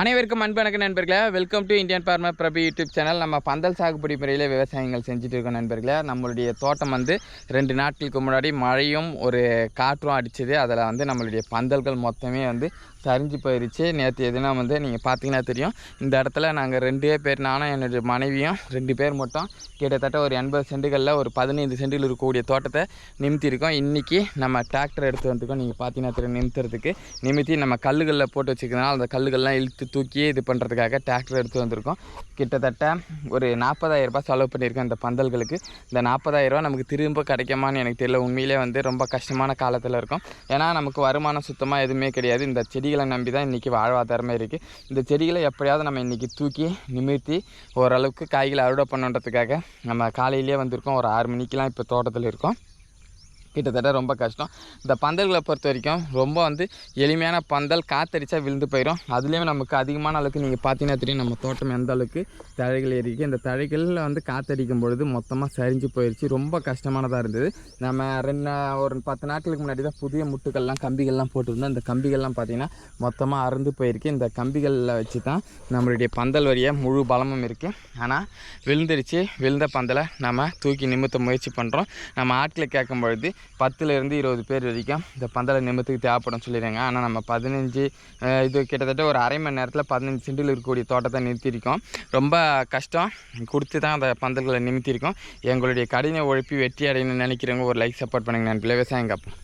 அனைவருக்கும் அன்பு நண்பர்களே. Welcome to Indian farmer Prabhu YouTube channel நம்ம பந்தல் சாகுபடி முறையில் விவசாயங்கள் செஞ்சுட்டு இருக்கோம் நண்பர்களே. நம்மளுடைய தோட்டம் வந்து ரெண்டு நாட்களுக்கு முன்னாடி மழையும் ஒரு காற்றும் அடிச்சது. அதில் வந்து நம்மளுடைய பந்தல்கள் மொத்தமே வந்து சரிஞ்சு போயிருச்சு. நேற்று எதுனா வந்து நீங்கள் பார்த்தீங்கன்னா தெரியும். இந்த இடத்துல நாங்கள் ரெண்டே பேர் நானும் என்னுடைய மனைவியும் ரெண்டு பேர் மட்டும் கிட்டத்தட்ட ஒரு எண்பது செண்டுகளில் ஒரு பதினைந்து சென்டில் இருக்கக்கூடிய தோட்டத்தை நிமித்திருக்கோம். இன்றைக்கி நம்ம டிராக்டர் எடுத்து வந்துருக்கோம். நீங்கள் பார்த்தீங்கன்னா தெரியும் நிமித்துறதுக்கு. நிமித்தி நம்ம கல்லுகளில் போட்டு வச்சுக்கிறதுனால அந்த கல்லுகள்லாம் இழுத்து தூக்கி இது பண்ணுறதுக்காக டிராக்டர் எடுத்து வந்திருக்கோம். கிட்டத்தட்ட ஒரு நாற்பதாயிரரூபா செலவு பண்ணியிருக்கோம் இந்த பந்தல்களுக்கு. இந்த நாற்பதாயிரரூபா நமக்கு திரும்ப கிடைக்குமான்னு எனக்கு தெரியல. உண்மையிலே வந்து ரொம்ப கஷ்டமான காலத்தில் இருக்கும். ஏன்னா நமக்கு வருமானம் சுத்தமாக எதுவுமே கிடையாது. இந்த செடிகளை நம்பி தான் இன்றைக்கி வாழ்வாதாரமே இருக்குது இந்த செடிகளை எப்படியாவது நம்ம இன்றைக்கி தூக்கி நிமிர்த்தி ஓரளவுக்கு காய்களை அறுவடை பண்ணுன்றதுக்காக நம்ம காலையிலேயே வந்திருக்கோம். ஒரு ஆறு மணிக்கெலாம் இப்போ தோட்டத்தில் இருக்கோம். கிட்டத்தட்ட ரொம்ப கஷ்டம். இந்த பந்தல்களை பொறுத்த வரைக்கும் ரொம்ப வந்து எளிமையான பந்தல் காத்தடிச்சா விழுந்து போயிடும் அதுலேயும் நமக்கு அதிகமான அளவுக்கு நீங்கள் பார்த்தீங்கன்னா தெரியும் நம்ம தோட்டம் எந்த அளவுக்கு தழைகள் ஏறிக்கு இந்த தழைகளில் வந்து காத்தடிக்கும் பொழுது மொத்தமாக சரிஞ்சு போயிடுச்சு ரொம்ப கஷ்டமானதாக இருந்தது. நம்ம ரெண்டு நா- ஒரு பத்து நாட்களுக்கு முன்னாடி தான் புதிய முட்டுக்கள்லாம் கம்பிகள்லாம் போட்டிருந்தோம். இந்த கம்பிகள்லாம் பார்த்தீங்கன்னா மொத்தமாக அறுந்து போயிருக்கு. இந்த கம்பிகளில் வச்சு தான் நம்மளுடைய பந்தல் வரிய முழு பலமும் இருக்குது ஆனால் விழுந்துருச்சு. விழுந்த பந்தலை நம்ம தூக்கி நிமித்த முயற்சி பண்ணுறோம் நம்ம ஆட்களை கேட்கும் பொழுது பத்துலேருந்து இருபது பேர் வரைக்கும் இந்த பந்தலை நிமித்துக்கு தேவைப்படும் சொல்லிடுறாங்க ஆனால் நம்ம பதினஞ்சு இது கிட்டத்தட்ட ஒரு அரை மணி நேரத்தில் பதினஞ்சு சென்டில் இருக்கக்கூடிய தோட்டத்தை நிறுத்தியிருக்கோம். ரொம்ப கஷ்டம். கொடுத்து தான் அந்த பந்தல்களை நிமித்திருக்கோம் எங்களுடைய கடின உழைப்பி வெற்றி அடையணும்னு நினைக்கிறவங்க ஒரு லைக் சப்போர்ட் பண்ணுங்க. நான் விவசாயம் காப்போம்.